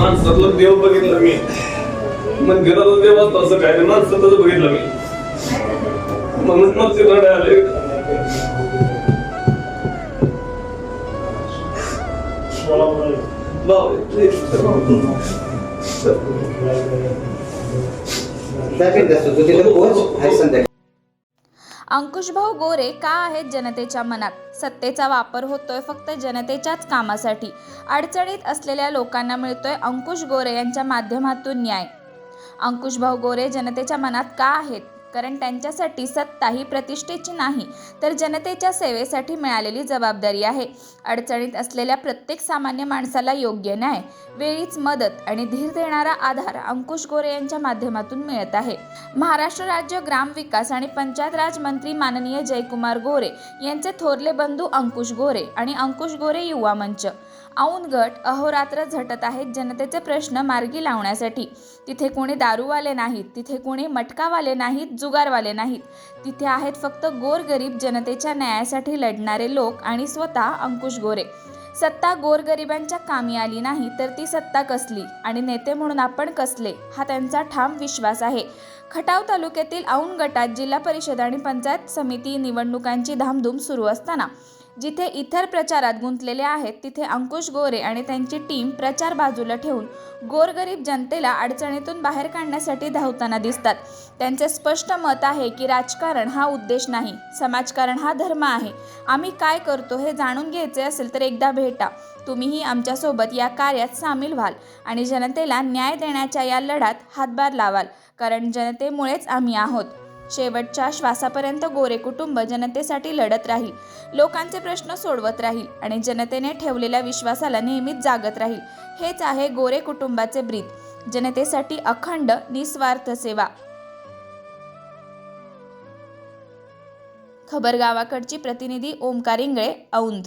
माणसातलं देव बघितलं मी. मंदिरातलं देव असतं असं काय नाही. माणसातच बघितलं मी. म्हणून मग ते लढाई आले. भाऊ, अंकुशभाऊ गोरे का आहेत जनतेच्या मनात? सत्तेचा वापर होतोय फक्त जनतेच्याच कामासाठी. अडचणीत असलेल्या लोकांना मिळतोय अंकुश गोरे यांच्या माध्यमातून न्याय. अंकुशभाऊ गोरे जनतेच्या मनात का आहेत? कारण त्यांच्यासाठी सत्ता ही प्रतिष्ठेची नाही तर जनतेच्या सेवेसाठी मिळालेली जबाबदारी आहे. अडचणीत असलेल्या प्रत्येक सामान्य माणसाला योग्य न्याय वेळीच मदत आणि धीर देणारा आधार अंकुश गोरे यांच्या माध्यमातून मिळत आहे. महाराष्ट्र राज्य ग्राम विकास आणि पंचायत राज मंत्री माननीय जयकुमार गोरे यांचे थोरले बंधू अंकुश गोरे आणि अंकुश गोरे युवा मंच. औंध गट अहोरात्र झटत आहेत जनतेचे प्रश्न मार्गी लावण्यासाठी. तिथे कोणी दारूवाले नाहीत तिथे कोणी मटकावाले नाहीत जुगारवाले नाहीत. तिथे आहेत फक्त गोरगरीब जनतेच्या न्यायासाठी लढणारे लोक आणि स्वतः अंकुश गोरे. सत्ता गोरगरिबांच्या कामी आली नाही तर ती सत्ता कसली आणि नेते म्हणून आपण कसले हा त्यांचा ठाम विश्वास आहे. खटाव तालुक्यातील औंध गटात जिल्हा परिषद आणि पंचायत समिती निवडणुकांची धामधूम सुरू असताना जिथे इतर प्रचारात गुंतलेले आहेत तिथे अंकुश गोरे आणि त्यांची टीम प्रचार बाजूला ठेवून गोरगरीब जनतेला अडचणीतून बाहेर काढण्यासाठी धावताना दिसतात. त्यांचे स्पष्ट मत आहे की राजकारण हा उद्देश नाही समाजकारण हा धर्म आहे. आम्ही काय करतो हे जाणून घ्यायचे असेल तर एकदा भेटा. तुम्हीही आमच्यासोबत या कार्यात सामील व्हाल आणि जनतेला न्याय देण्याच्या या लढ्यात हातभार लावाल कारण जनतेमुळेच आम्ही आहोत. शेवटच्या श्वासापर्यंत गोरे कुटुंब जनतेसाठी लढत राहील. लोकांचे प्रश्न सोडवत राहील आणि जनतेने ठेवलेल्या विश्वासाला नेहमीच जागत राहील. हेच आहे गोरे कुटुंबाचे ब्रीद. जनतेसाठी अखंड निस्वार्थ सेवा. खबर गावाकडची प्रतिनिधी ओमकार इंगळे औंध.